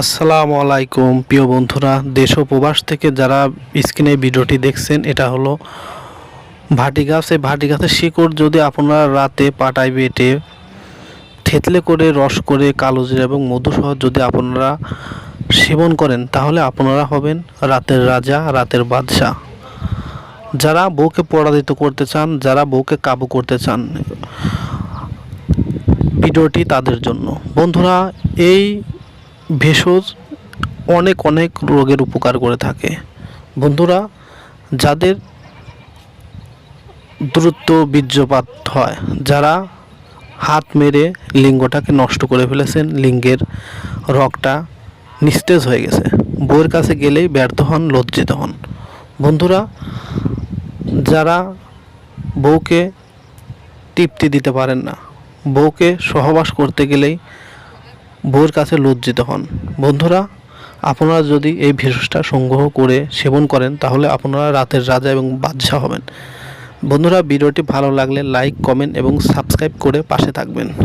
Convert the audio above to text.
আসসালামু আলাইকুম, প্রিয় বন্ধুরা, দেশ ও প্রবাস থেকে যারা স্ক্রিনে ভিডিওটি দেখছেন, এটা হলো ভাটি গাছ এই ভাটি গাছের শিকড় যদি আপনারা রাতে পাটায় বেটে, থেতলে করে, রস করে, কালো জিরা এবং মধু সহ যদি আপনারা সেবন করেন, তাহলে আপনারা হবেন রাতের রাজা, রাতের বাদশাহ। যারা বউকে পরাজিত করতে চান, যারা বউকে কাবু করতে চান, ভিডিওটি তাদের জন্য। বন্ধুরা, এই ভেষজ অনেক অনেক রোগের উপকার করে থাকে। বন্ধুরা, যাদের দ্রুত বীর্যপাত হয়, যারা হাত মেরে লিঙ্গটাকে নষ্ট করে ফেলেছেন, লিঙ্গের রগটা নিস্তেজ হয়ে গেছে, বউয়ের কাছে গেলেই ব্যর্থ হন, লজ্জিত হন। বন্ধুরা, যারা বউকে তৃপ্তি দিতে পারেন না, বউকে সহবাস করতে গেলেই বউয়ের কাছে লজ্জিত হন। বন্ধুরা, আপনারা যদি এই ভেষজটা সংগ্রহ করে সেবন করেন, তাহলে আপনারা রাতের রাজা এবং বাদশাহ হবেন। বন্ধুরা, ভিডিওটি ভালো লাগলে লাইক, কমেন্ট এবং সাবস্ক্রাইব করে পাশে থাকবেন।